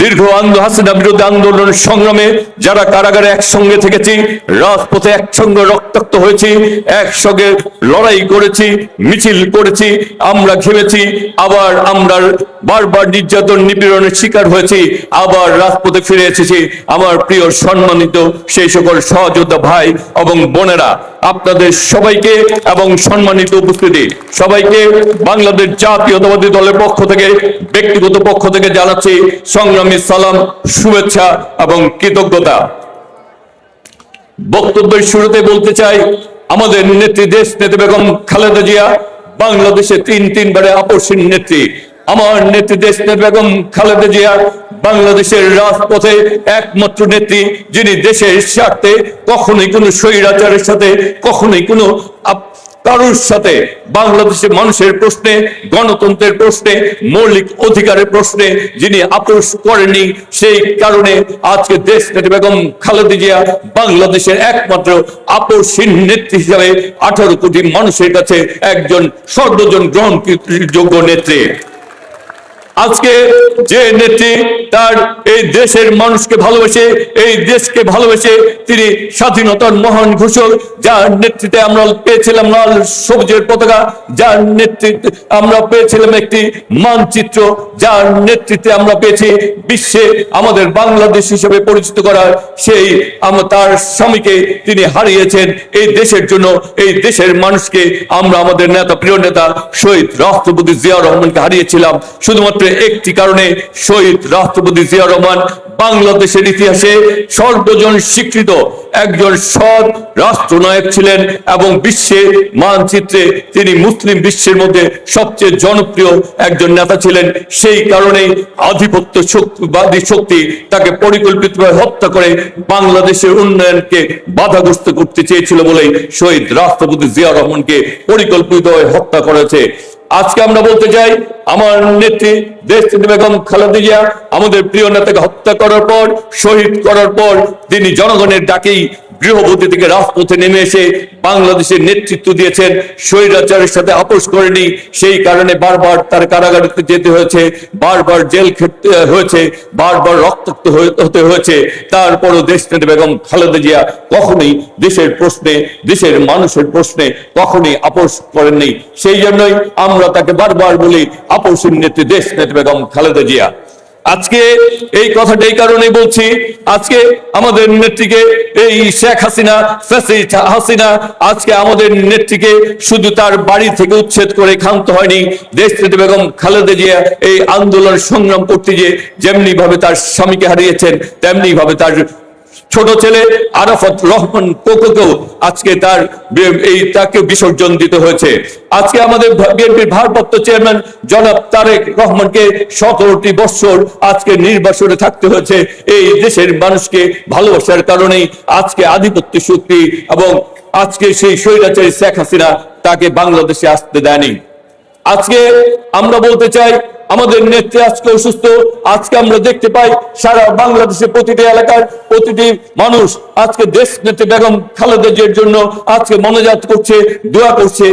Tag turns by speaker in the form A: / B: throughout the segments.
A: দীর্ঘ আন্দো হাসিনা বিরুদ্ধে আন্দোলন সংগ্রামে যারা কারাগারে একসঙ্গে থেকেছি, রাজপথে একসঙ্গে রক্তাক্ত হয়েছি, একসঙ্গে লড়াই করেছি, মিছিল করেছি, আমরা ঘেমেছি, আবার আমরা বারবার নির্যাতন, নিপীড়নের শিকার হয়েছি, আবার রাজপথে ফিরে এসেছি। আমার প্রিয় সম্মানিত সেই সকল সহযোদ্ধা ভাই এবং বোনেরা, আপনাদের সবাইকে এবং সম্মানিত উপস্থিতি, সবাইকে বাংলাদেশ জাতীয়তাবাদী দলের পক্ষ থেকে, ব্যক্তিগত পক্ষ থেকে জানাচ্ছি সংগ্রামী সালাম, শুভেচ্ছা এবং কৃতজ্ঞতা। বক্তব্যের শুরুতে বলতে চাই, আমাদের নেত্রী দেশ নেত্রী বেগম খালেদা জিয়া, বাংলাদেশে তিন তিনবারে আপসীন নেত্রী। আমার নেত্রী দেশ বেগম খালেদা জিয়া বাংলাদেশের রাজপথে একমাত্র নেত্রী, যিনি দেশের স্বার্থে কখনোই কোনো স্বৈরাচারের সাথে, কখনোই কোনো কারোর সাথে, বাংলাদেশের মানুষের প্রশ্নে, গণতন্ত্রের প্রশ্নে, মৌলিক অধিকারের প্রশ্নে, যিনি আপোষ করেনি সেই কারণে আজকে দেশ বেগম খালেদা জিয়া বাংলাদেশের একমাত্র আপোষহীন নেত্রী হিসাবে আঠারো কোটি মানুষের কাছে একজন সর্বজন গ্রহণযোগ্য নেত্রী। আজকে যে নেত্রী তার এই দেশের মানুষকে ভালোবেসে, এই দেশকে ভালোবেসে তিনি স্বাধীনতার মহান ঘোষক, যার নেতৃত্বে আমরা পেয়েছিলাম লাল সবুজের পতাকা, যার নেতৃত্বে আমরা পেয়েছিলাম একটি মানচিত্র, যার নেতৃত্বে আমরা পেয়েছি বিশ্বে আমাদের বাংলাদেশ হিসেবে পরিচিত করার সেই তার স্বামীকে তিনি হারিয়েছেন এই দেশের জন্য, এই দেশের মানুষকে আমরা আমাদের নেতা, প্রিয় নেতা শহীদ রাষ্ট্রপতি জিয়া রহমানকে হারিয়েছিলাম। শুধুমাত্র একটি কারণে শহীদ রাষ্ট্রপতি জিয়া রহমান বাংলাদেশের ইতিহাসে সর্বজন স্বীকৃত একজন সৎ রাষ্ট্রনায়ক ছিলেন এবং বিশ্বে মানচিত্রে তিনি মুসলিম বিশ্বের মধ্যে সবচেয়ে জনপ্রিয় একজন নেতা ছিলেন। সেই কারণেই আধিপত্য শক্তিবাদী শক্তি তাকে পরিকল্পিতভাবে হত্যা করে বাংলাদেশের উন্নয়নকে বাধাগ্রস্ত করতে চেয়েছিল বলেই শহীদ রাষ্ট্রপতি জিয়া রহমানকে পরিকল্পিতভাবে হত্যা করেছে। আজকে আমরা বলতে চাই, আমার নেত্রী দেশ বেগম খালেদা জিয়া আমাদের প্রিয় নেতাকে হত্যা করার পর, শহীদ করার পর তিনি জনগণের ডাকেই গৃহবধূ থেকে রাজপথে নেমে এসে বাংলাদেশের নেতৃত্ব দিয়েছেন। স্বৈরাচারের সাথে আপোষ করেনি। সেই কারণে বারবার তার কারাগারে যেতে হয়েছে, বারবার জেল খেতে হয়েছে, বারবার রক্তাক্ত হতে হয়েছে। তারপরও দেশ নেত্রী বেগম খালেদা জিয়া কখনোই দেশের প্রশ্নে, দেশের মানুষের প্রশ্নে কখনোই আপোষ করেননি। সেই জন্যই আমরা তাকে বারবার বলি, আপোষের নেত্রী দেশ নেত্রী বেগম খালেদা জিয়া। আজকে এই কথাটা এই কারণে বলছি, আজকে আমাদের নেত্রীকে এই শেখ হাসিনা হাসিনা, আজকে আমাদের নেত্রীকে শুধু তার বাড়ি থেকে উচ্ছেদ করে ক্ষান্ত হয়নি, দেশ বেগম খালেদা জিয়া এই আন্দোলন সংগ্রাম করতে গিয়ে যেমনি ভাবে তার স্বামীকে হারিয়েছেন তেমনি ভাবে তার ছোট ছেলে আরাফাত রহমান কোকোকেও আজকে তার এই তাকে বিসর্জন দিতে হয়েছে। আজকে আমাদের বিএনপির ভারপ্রাপ্ত চেয়ারম্যান জনাব তারেক রহমানকে সতেরোটি বৎসর আজকে নির্বাসনে থাকতে হয়েছে। এই দেশের মানুষকে ভালোবাসার কারণেই আজকে আধিপত্য শক্তি এবং আজকে সেই স্বৈরাচারী শেখ হাসিনা তাকে বাংলাদেশে আসতে দেয়নি। আজকে আমরা বলতে চাই আমাদের নেত্রী আজকে অসুস্থ। আজকে আমরা দেখতে পাই সারা বাংলাদেশের প্রতিটি এলাকার প্রতিটি মানুষ আজকে দেশ নেত্রী বেগম খালেদা জিয়ার জন্য আজকে মনোজাত করছে, দোয়া করছে।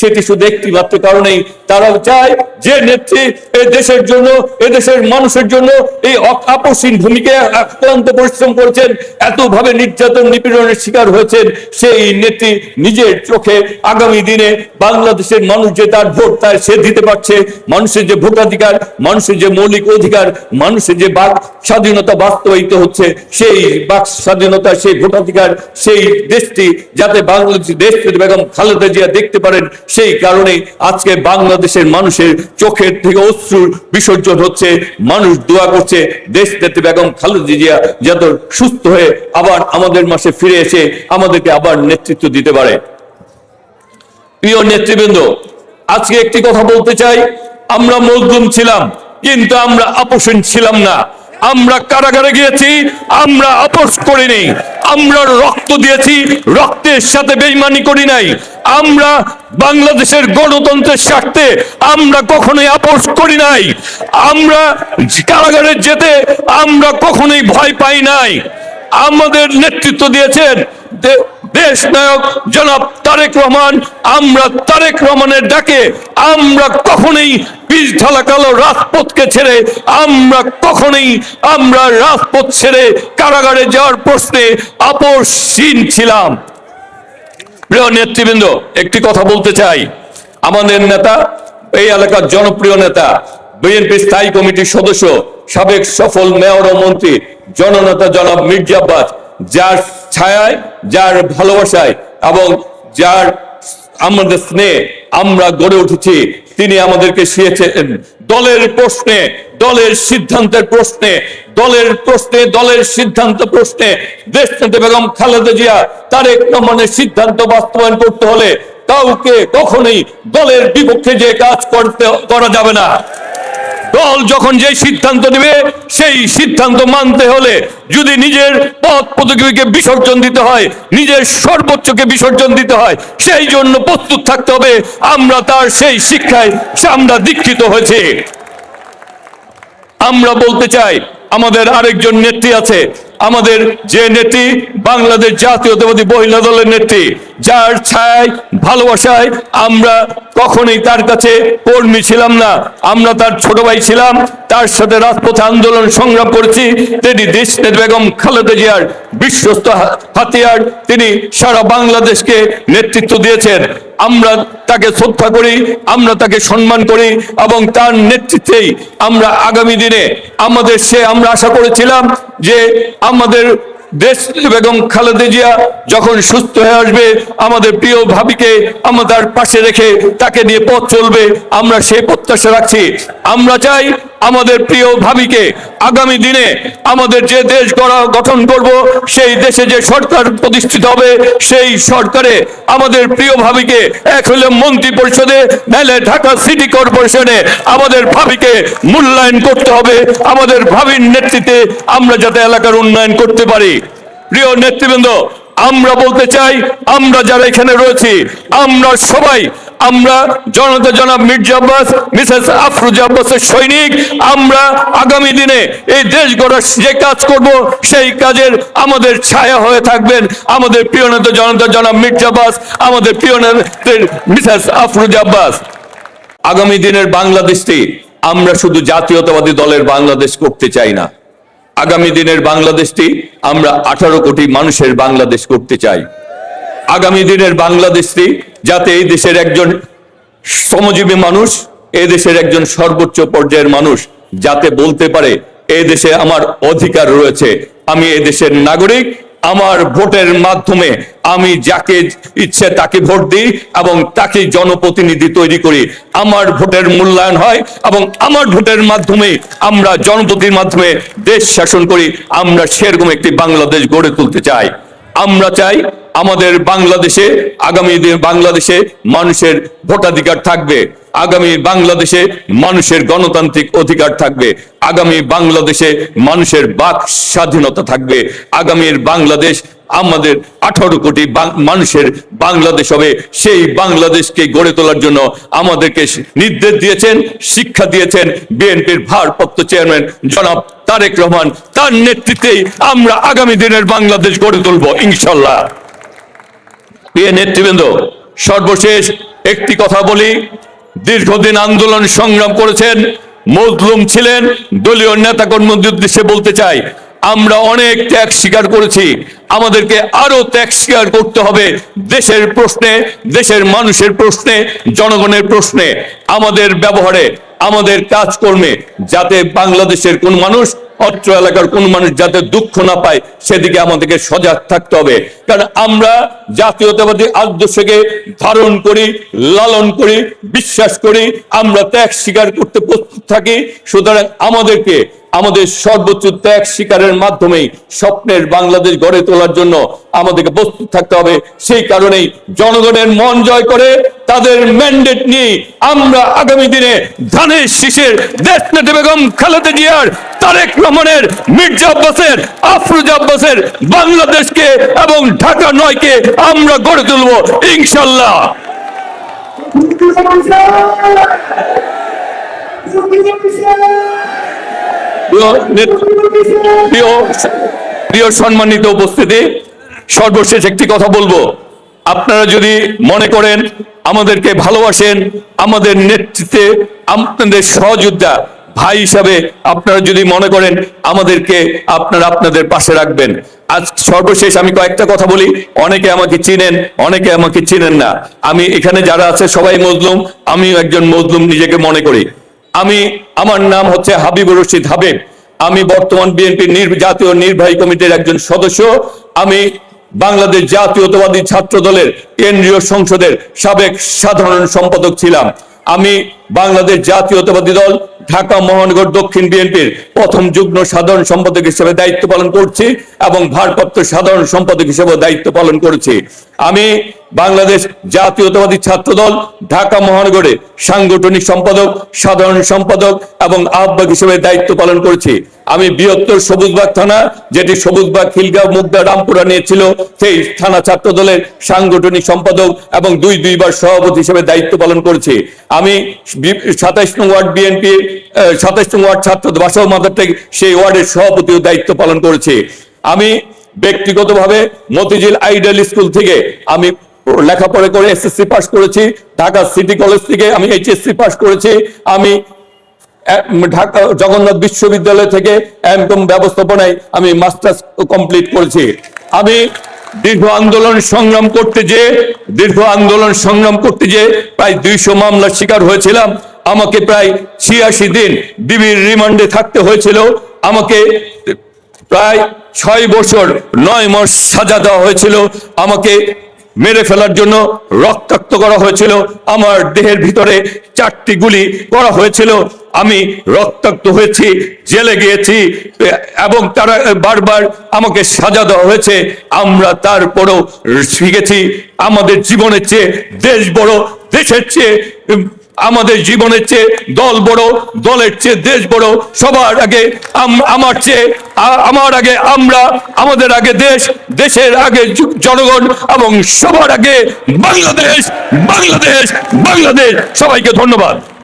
A: সেটি শুধু একটি মাত্র কারণেই তারা চায় যে নেত্রী এই দেশের জন্য, এ দেশের মানুষের জন্য এই আপসীন ভূমিকায় আক্রান্ত পরিশ্রম করেছেন, এতভাবে নির্যাতন নিপীড়নের শিকার হয়েছেন সেই নেত্রী নিজের চোখে আগামী দিনে বাংলাদেশের মানুষ যে তার ভোট তার সে দিতে পারছে, মানুষের যে ভোটাধিকার মানুষের যে মৌলিক অধিকার, মানুষের যে বাক স্বাধীনতা বাস্তবায়িত হচ্ছে, সেই বাক স্বাধীনতা, সেই ভোটাধিকার সেই দেশটি যাতে বাংলাদেশ দেশ বেগম খালেদা জিয়া দেখতে পারেন, সেই কারণে আজকে বাংলাদেশের মানুষের চোখের থেকে অশ্রুর বিসর্জন হচ্ছে, মানুষ দোয়া করছে, দেশ নেত্রী বেগম খালেদা জিয়া যাতে সুস্থ হয়ে আবার আমাদের মাসে ফিরে এসে আমাদেরকে আবার নেতৃত্ব দিতে পারে। প্রিয় নেতৃবৃন্দ, আজকে একটি কথা বলতে চাই। আমরা মজলুম ছিলাম, কিন্তু আমরা আপোষণ ছিলাম না। আমরা কারাগারে গিয়েছি, আমরা আপোষ করিনি। আমরা রক্ত দিয়েছি, রক্তের সাথে বেইমানি করি নাই। আমরা বাংলাদেশের গণতন্ত্রের স্বার্থে আমরা কখনোই আপোষ করি নাই। আমরা কারাগারে যেতে আমরা কখনোই ভয় পাই নাই। আমাদের নেতৃত্ব দিয়েছেন দেশ নায়ক জনাব তারেক রহমান, আমরা তারেক রহমানের ডাকে, আমরা কখনোই পিছ ঢালা কালো রাজপথকে ছেড়ে, আমরা কখনোই, আমরা রাজপথ ছেড়ে কারাগারে যাওয়ার প্রশ্নে আপোষহীন ছিলাম। প্রিয় নেতৃবৃন্দ, একটি কথা বলতে চাই। আমাদের নেতা, এই এলাকার জনপ্রিয় নেতা, বিএনপি স্থায়ী কমিটির সদস্য, সাবেক সফল মেয়র ও মন্ত্রী, জননেতা জনাব মির্জা আব্বাস যার ছায়ায়, যার ভালোবাসায় এবং যার আমাদের স্নেহ আমরা গড়ে উঠেছি, তিনি আমাদেরকে শিখেছেন দলের প্রশ্নে, দলের সিদ্ধান্তের প্রশ্নে, দলের প্রশ্নে, দলের সিদ্ধান্ত প্রশ্নে দেশ নেতা বেগম খালেদা জিয়া তারেক রহমানের সিদ্ধান্ত বাস্তবায়ন করতে হলে কাউকে কখনোই দলের বিপক্ষে যে কাজ করতে, করা যাবে না। দল যখন যে সিদ্ধান্ত নেবে, সেই সিদ্ধান্ত মানতে হলে যদি নিজের পথ প্রতিযোগীকে বিসর্জন দিতে হয়, নিজের সর্বোচ্চকে বিসর্জন দিতে হয়, সেই জন্য প্রস্তুত থাকতে হবে। আমরা তার সেই শিক্ষায় আমরা দীক্ষিত হয়েছে। আমরা বলতে চাই, আমাদের আরেকজন নেত্রী আছে আমাদের যে নেত্রী, বাংলাদেশ জাতীয়তাবাদী মহিলা দলের নেত্রী, যার ছায় ভালোবাসায় আমরা কখনোই তার কাছে কর্মী ছিলাম না। আমরা তার ছোট ভাই ছিলাম, তার সাথে রাজপথে আন্দোলন সংগ্রাম করেছি। তিনি দেশনেত বেগম খালেদা জিয়ার বিশ্বস্ত হাতিয়ার। তিনি সারা বাংলাদেশকে নেতৃত্ব দিয়েছেন। আমরা তাকে শ্রদ্ধা করি, আমরা তাকে সম্মান করি এবং তার নেতৃত্বেই আমরা আগামী দিনে আমাদের সে আমরা আশা করেছিলাম যে আমাদের দেশ বেগম খালেদে জিয়া যখন সুস্থ হয়ে আসবে, আমাদের প্রিয় ভাবিকে আমাদের পাশে রেখে তাকে নিয়ে পথ চলবে, আমরা সেই প্রত্যাশা রাখছি। আমরা চাই আমাদের প্রিয় ভাবিকে আগামী দিনে আমাদের যে দেশ গড়া গঠন করব, সেই দেশে যে সরকার প্রতিষ্ঠিত হবে, সেই সরকারে আমাদের প্রিয় ভাবিকে এক হলে মন্ত্রী পরিষদে, নাহলে ঢাকা সিটি কর্পোরেশনে আমাদের ভাবিকে মূল্যায়ন করতে হবে। আমাদের ভাবির নেতৃত্বে আমরা যাতে এলাকার উন্নয়ন করতে পারি। প্রিয় নেতৃবৃন্দ, আমরা বলতে চাই, আমরা যারা এখানে রয়েছি, আমরা সবাই আমরা জনতা জনাব মির্জা আব্বাস, মিসেস আফরুজা আব্বাসের সৈনিক, আমরা আগামী দিনে এই দেশ গড়ার যে কাজ করব, সেই কাজের আমাদের ছায়া হয়ে থাকবেন। আমাদের প্রিয় নেতা জনতা জনাব মির্জা আব্বাস, আমাদের প্রিয় নেতা মিসেস আফরুজা আব্বাস। আগামী দিনের বাংলাদেশটি আমরা শুধু জাতীয়তাবাদী দলের বাংলাদেশ করতে চাই না। আগামী দিনের বাংলাদেশটি আমরা আঠারো কোটি মানুষের বাংলাদেশ করতে চাই। আগামী দিনের বাংলাদেশটি যাতে এই দেশের একজন শ্রমজীবী মানুষ, এই দেশের একজন সর্বোচ্চ পর্যায়ের মানুষ যাতে বলতে পারে, এই দেশে আমার অধিকার রয়েছে। আমি এই দেশের নাগরিক, আমার ভোটের মাধ্যমে আমি যাকে ইচ্ছে তাকে ভোট দিই এবং তাকে জনপ্রতিনিধি তৈরি করি। আমার ভোটের মূল্যায়ন হয় এবং আমার ভোটের মাধ্যমে আমরা জনপ্রতিনিধির মাধ্যমে দেশ শাসন করি। আমরা সেরকম একটি বাংলাদেশ গড়ে তুলতে চাই। আমরা চাই আমাদের বাংলাদেশে, আগামী বাংলাদেশে মানুষের ভোটাধিকার থাকবে। আগামী বাংলাদেশে মানুষের গণতান্ত্রিক অধিকার থাকবে। আগামী বাংলাদেশে মানুষের বাক স্বাধীনতা থাকবে। আগামীর বাংলাদেশ আমাদের আঠারো কোটি মানুষের বাংলাদেশ হবে। সেই বাংলাদেশকে গড়ে তোলার জন্য আমাদেরকে নির্দেশ দিয়েছেন, শিক্ষা দিয়েছেন বিএনপির ভারপ্রাপ্ত চেয়ারম্যান জনাব তারেক রহমান। তার নেতৃত্বেই আমরা আগামী দিনের বাংলাদেশ গড়ে তুলব, ইনশাল্লাহ। প্রিয় নেতৃবৃন্দ, সর্বশেষ একটি কথা বলি। দীর্ঘদিন আন্দোলন সংগ্রাম করেছেন, মজলুম ছিলেন, দলীয় নেতা কর্মীদের উদ্দেশ্যে বলতে চাই, আমরা অনেক ত্যাগ স্বীকার করেছি, আমাদেরকে আরও ত্যাগ স্বীকার করতে হবে দেশের প্রশ্নে, দেশের মানুষের প্রশ্নে, জনগণের প্রশ্নে, আমাদের ব্যবহারে, আমাদের কাজকর্মে, যাতে বাংলাদেশের কোন মানুষ অত্র এলাকার কোন মানুষ যাতে দুঃখ না পায়, সেদিকে আমাদেরকে সজাগ থাকতে হবে। কারণ আমরা জাতীয়তাবাদী আদর্শকে ধারণ করি, লালন করি, বিশ্বাস করি, আমরা ত্যাগ স্বীকার করতে প্রস্তুত থাকি। সুতরাং আমাদেরকে, আমাদের সর্বোচ্চ ত্যাগ স্বীকারের মাধ্যমেই স্বপ্নের বাংলাদেশ গড়ে তোলার জন্য আমাদেরকে প্রস্তুত থাকতে হবে। সেই কারণেই জনগণের মন জয় করে তাদের ম্যান্ডেট নিয়ে আমরা আগামী দিনে ধানের শীষের দেশ বেগম খালেদা জিয়ার তারেক রহমানের মির্জা আব্বাসের, আফরুজ আব্বাসের, বাংলাদেশকে এবং ঢাকা নয়কে আমরা গড়ে তুলব, ইনশাল্লাহ। প্রিয় সম্মানিত উপস্থিতি, সর্বশেষ একটি কথা বলব। আপনারা যদি মনে করেন আমাদেরকে ভালোবাসেন, আমাদের নেতৃত্বে, আপনাদের সহযোদ্ধা ভাই হিসাবে আপনারা যদি মনে করেন আমাদেরকে আপনারা আপনাদের পাশে রাখবেন। আজ সর্বশেষ আমি কয়েকটা কথা বলি। অনেকে আমাকে চিনেন, অনেকে আমাকে চিনেন না। আমি এখানে যারা আছে, সবাই মজলুম। আমিও একজন মজলুম নিজেকে মনে করি। আমি, আমার নাম হচ্ছে হাবিবুর রশিদ হাবিব। আমি বর্তমান বিএনপি জাতীয় নির্বাহী কমিটির একজন সদস্য। আমি বাংলাদেশ জাতীয়তাবাদী ছাত্র দলের কেন্দ্রীয় সংসদের সাবেক সাধারণ সম্পাদক ছিলাম। আমি বাংলাদেশ জাতীয়তাবাদী দল ঢাকা মহানগর দক্ষিণ বিএনপির প্রথম যুগ্ম সাধারণ সম্পাদক হিসেবে দায়িত্ব পালন করছি এবং ভারপ্রাপ্ত সাধারণ সম্পাদক হিসেবে দায়িত্ব পালন করেছি। আমি বাংলাদেশ জাতীয়তাবাদী ছাত্র দল ঢাকা মহানগরে সাংগঠনিক সম্পাদক, সাধারণ সম্পাদক এবং আহ্বায়ক হিসেবে দায়িত্ব পালন করেছি। আমি বৃহত্তর সবুজবাগ থানা, যেটি সবুজবাগ, খিলগাঁও, মুগদা, রামপুরা নিয়েছিল, সেই থানা ছাত্র দলের সাংগঠনিক সম্পাদক এবং দুই দুইবার সভাপতি হিসেবে দায়িত্ব পালন করেছি। আমি সাতাইশ নং ওয়ার্ড বিএনপি নং ওয়ার্ড ছাত্র বাসাও মাদার থেকে সেই ওয়ার্ডের সভাপতিও দায়িত্ব পালন করেছি। আমি ব্যক্তিগতভাবে মতিঝিল আইডেল স্কুল থেকে আমি লেখাপড়া করে এসএসসি পাস করেছি, ঢাকা সিটি কলেজ থেকে আমি এইচএসসি পাস করেছি, আমি ঢাকা জগন্নাথ বিশ্ববিদ্যালয় থেকে এমকম ব্যবস্থাপনায় আমি মাস্টার্স কমপ্লিট করেছি। আমি দীর্ঘ আন্দোলন সংগ্রাম করতে যে দীর্ঘ আন্দোলন সংগ্রাম করতে যে প্রায় দুইশো মামলার শিকার হয়েছিলাম। আমাকে প্রায় ছিয়াশি দিন ডিবির রিমান্ডে থাকতে হয়েছিল। আমাকে প্রায় ছয় বছর, নয় মাস সাজা দেওয়া হয়েছিল। আমাকে মেরে ফেলার জন্য রক্তাক্ত করা হয়েছিল। আমার দেহের ভিতরে চারটি গুলি করা হয়েছিল। আমি রক্তাক্ত হয়েছি, জেলে গিয়েছি এবং তারা বারবার আমাকে সাজা দেওয়া হয়েছে। আমরা তারপরও শিখেছি, আমাদের জীবনের চেয়ে দেশ বড়, দেশের চেয়ে আমাদের জীবনের চেয়ে দল বড়, দলের চেয়ে দেশ বড়, সবার আগে আম- আমার চেয়ে আমার আগে আমরা, আমাদের আগে দেশ, দেশের আগে জনগণ এবং সবার আগে বাংলাদেশ বাংলাদেশ বাংলাদেশ। সবাইকে ধন্যবাদ।